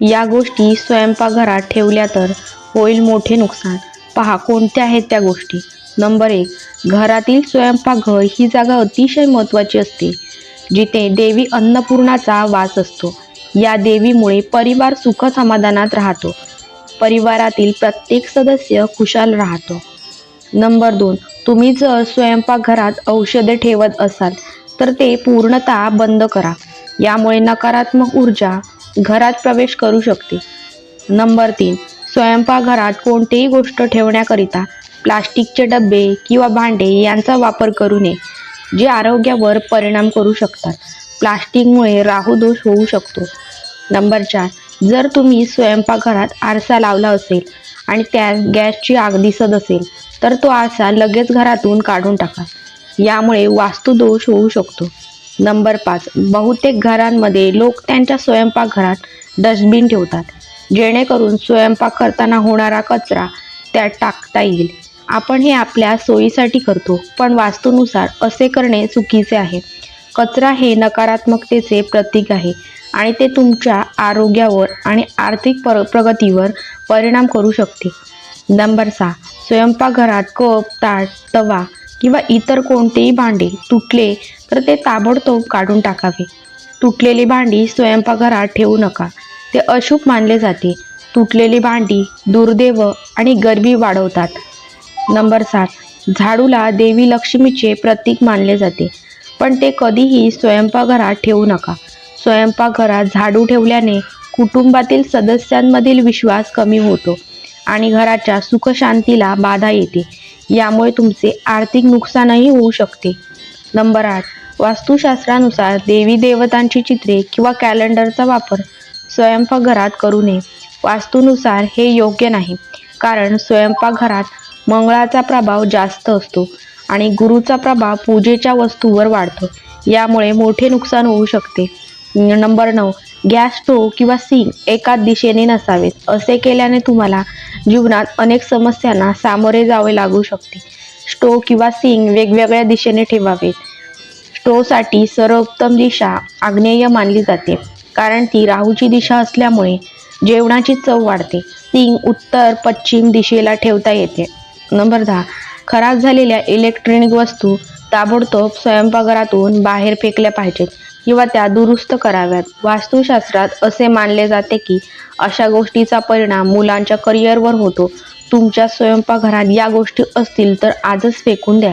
या गोष्टी स्वयंपाकघरात ठेवल्या तर होईल मोठे नुकसान. पहा कोणत्या आहेत त्या गोष्टी? नंबर एक घरातील स्वयंपाकघर ही जागा अतिशय महत्त्वाची असते जिथे देवी अन्नपूर्णाचा वास असतो. या देवीमुळे परिवार सुख समाधानात राहतो. परिवारातील प्रत्येक सदस्य खुशाल राहतो. नंबर दोन तुम्ही जर स्वयंपाकघरात औषधे ठेवत असाल तर ते पूर्णतः बंद करा. यामुळे नकारात्मक ऊर्जा घरात प्रवेश करू शकते. नंबर तीन स्वयंपाकघरात कोणतीही गोष्ट ठेवण्याकरिता प्लास्टिकचे डबे किंवा भांडे यांचा वापर करू नये जे आरोग्यावर परिणाम करू शकतात. प्लास्टिकमुळे राहूदोष होऊ शकतो. नंबर चार जर तुम्ही स्वयंपाकघरात आरसा लावला असेल आणि त्यात गॅसची आग दिसत असेल तर तो आरसा लगेच घरातून काढून टाका. यामुळे वास्तुदोष होऊ शकतो. नंबर पाच. बहुतेक घरांमध्ये लोक त्यांच्या स्वयंपाकघरात डस्टबिन ठेवतात. जेणेकरून स्वयंपाक करताना होणारा कचरा त्यात टाकता येईल. आपण हे आपल्या सोयीसाठी करतो पण वास्तूनुसार असे करणे चुकीचे आहे. कचरा हे नकारात्मकतेचे प्रतीक आहे आणि ते तुमच्या आरोग्यावर आणि आर्थिक पर प्रगतीवर परिणाम करू शकते. नंबर सहा. स्वयंपाकघरात कप ताट तवा किंवा इतर कोणतेही भांडे तुटले तर ते ताबडतोब काढून टाकावे. तुटलेली भांडी स्वयंपाकघरात ठेवू नका. ते अशुभ मानले जाते. तुटलेली भांडी दुर्दैव आणि गरबी वाढवतात. नंबर सात. झाडूला देवी लक्ष्मीचे प्रतीक मानले जाते. पण ते कधीही स्वयंपाकघरात ठेवू नका. स्वयंपाकघरात झाडू ठेवल्याने कुटुंबातील सदस्यांमधील विश्वास कमी होतो. आणि घराच्या सुखशांतीला बाधा येते. यामुळे तुमचे आर्थिक नुकसानही होऊ शकते. नंबर आठ. वास्तुशास्त्रानुसार देवी देवतांची चित्रे किंवा कॅलेंडरचा वापर स्वयंपाकघरात करू नये. वास्तूनुसार हे योग्य नाही. कारण स्वयंपाकघरात मंगळाचा प्रभाव जास्त असतो आणि गुरुचा प्रभाव पूजेच्या वस्तूवर वाढतो. यामुळे मोठे नुकसान होऊ शकते. नंबर नऊ. गॅस स्टोव किंवा सिंग एकाच दिशेने नसावेत. असे केल्याने तुम्हाला जीवनात अनेक समस्यांना सामोरे जावे लागू शकते. स्टोव किंवा सिंग वेगवेगळ्या दिशेने ठेवावेत. स्टोवसाठी सर्वोत्तम दिशा आग्नेय मानली जाते कारण ती राहूची दिशा असल्यामुळे जेवणाची चव वाढते. सिंग उत्तर पश्चिम दिशेला ठेवता येते. नंबर दहा खराब झालेल्या इलेक्ट्रॉनिक वस्तू ताबडतोब स्वयंपाकघरातून बाहेर फेकल्या पाहिजेत. किंवा त्या दुरुस्त कराव्यात. वास्तुशास्त्रात असे मानले जाते की अशा गोष्टीचा परिणाम मुलांच्या करिअरवर होतो. तुमच्या स्वयंपाकघरात या गोष्टी असतील तर आजच फेकून द्या.